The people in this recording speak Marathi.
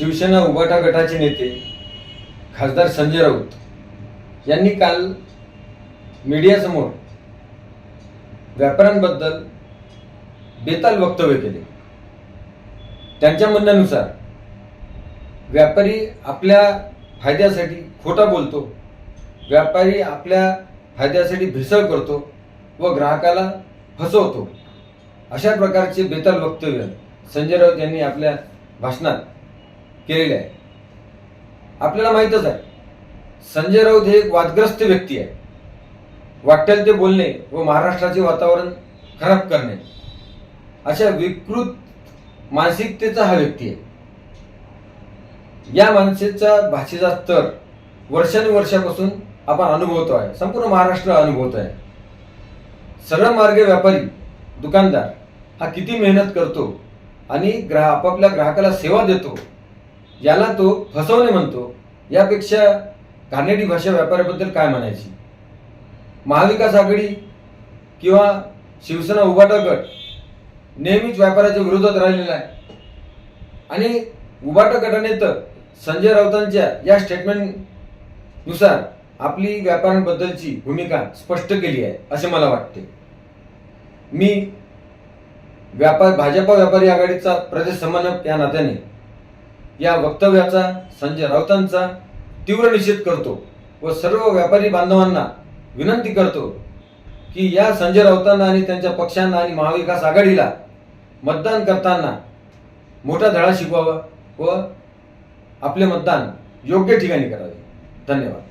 शिवसेना उभाटा गटाचे नेते खासदार संजय राऊत यांनी काल मीडियासमोर व्यापाऱ्यांबद्दल बेताल वक्तव्य केले. त्यांच्या म्हणण्यानुसार व्यापारी आपल्या फायद्यासाठी खोटा बोलतो व्यापारी आपल्या फायद्यासाठी भेसळ करतो व ग्राहकाला फसवतो. अशा प्रकारचे बेताल वक्तव्य संजय राऊत यांनी आपल्या भाषणात केलेले आहे. आपल्याला माहीतच आहे. संजय राऊत हे एक वादग्रस्त व्यक्ती आहे. वाटेल ते बोलणे व महाराष्ट्राचे वातावरण खराब करणे. अशा विकृत मानसिकतेचा हा व्यक्ती आहे. या मानसिकचा भाषेचा स्तर वर्षानुवर्षापासून आपण अनुभवतो आहे. संपूर्ण महाराष्ट्र अनुभवतो आहे. सरळ मार्ग व्यापारी दुकानदार हा किती मेहनत करतो आणि ग्राह आपापल्या ग्राहकाला सेवा देतो याला तो फसवणे म्हणतो यापेक्षा घाणेरडी भाषा व्यापाऱ्याबद्दल काय म्हणायची? महाविकास आघाडी किंवा शिवसेना उभाटा गट नेहमीच व्यापाऱ्याच्या विरोधात राहिलेला आहे. आणि उभाटा गटाने तर संजय राऊतांच्या या स्टेटमेंटनुसार आपली व्यापाऱ्यांबद्दलची भूमिका स्पष्ट केली आहे असे मला वाटते. मी व्यापार भाजपा व्यापारी आघाडीचा प्रदेश समन्वयक या नात्याने या वक्तव्याचा संजय राऊतांचा तीव्र निषेध करतो व सर्व व्यापारी बांधवांना विनंती करतो की या संजय राऊतांना आणि त्यांच्या पक्षांना आणि महाविकास आघाडीला मतदान करताना मोठा धडा शिकवावा व आपले मतदान योग्य ठिकाणी करावे. धन्यवाद.